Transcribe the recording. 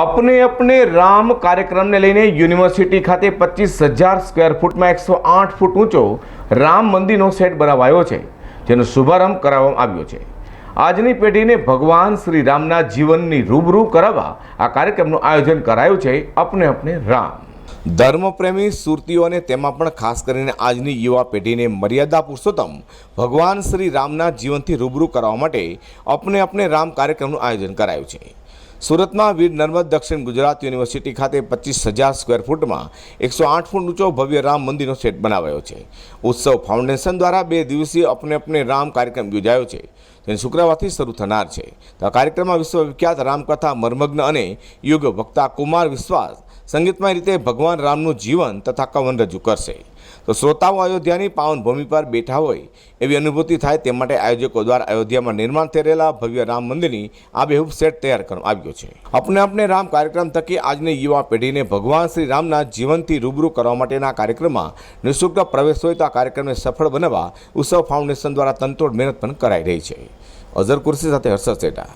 અપને અપને રામ કાર્યક્રમને લઈને યુનિવર્સિટી ખાતે પચીસ હજાર સ્ક્વેર ફૂટમાં એકસો આઠ ફૂટ ઊંચો રામ મંદિરનો સેટ બનાવાયો છે, જેનો શુભારંભ કરાવવામાં આવ્યો છે. આજની પેઢીને ભગવાન શ્રી રામના જીવનની રૂબરૂ કરાવવા આ કાર્યક્રમનું આયોજન કરાયું છે, અપને અપને રામ. ધર્મપ્રેમી, સુરતીઓ અને તેમાં પણ ખાસ કરીને આજની યુવા પેઢીને મર્યાદા પુરુષોત્તમ ભગવાન શ્રી રામના જીવનથી રૂબરૂ કરવા માટે અપને અપને રામ કાર્યક્રમનું આયોજન કરાયું છે. સુરતમાં વીર નર્મદ દક્ષિણ ગુજરાત યુનિવર્સિટી ખાતે પચીસ હજાર સ્ક્વેર ફૂટમાં એકસો આઠ ફૂટ ઊંચો ભવ્ય રામ મંદિરનો સેટ બનાવાયો છે. ઉત્સવ ફાઉન્ડેશન દ્વારા બે દિવસીય અપને અપને રામ કાર્યક્રમ યોજાયો છે. જે શુક્રવારથી શરૂ થનાર છે. આ કાર્યક્રમમાં વિશ્વવિખ્યાત રામકથા, મર્મગ્ન અને યોગ વક્તા કુમાર વિશ્વાસ સંગીતમય રીતે ભગવાન રામનું જીવન તથા કવન રજૂ કરશે. તો શ્રોતાઓ અયોધ્યાની પાવન ભૂમિ પર બેઠા હોય એવી અનુભૂતિ થાય તે માટે આયોજકો દ્વારા અયોધ્યામાં નિર્માણ થઈ રહેલા ભવ્ય રામ મંદિરની આબેહૂબ સેટ તૈયાર કરવામાં આવ્યો છે. અપને અપને રામ કાર્યક્રમ થકી આજની યુવા પેઢીને ભગવાન શ્રી રામના જીવનથી રૂબરૂ કરવા માટેના કાર્યક્રમમાં નિઃશુલ્ક પ્રવેશ હોય તો આ કાર્યક્રમને સફળ બનાવવા ઉત્સવ ફાઉન્ડેશન દ્વારા તંતોડ મહેનત પણ કરાઈ રહી છે. અઝર કુર્સી સાથે હર્ષદ સેટા.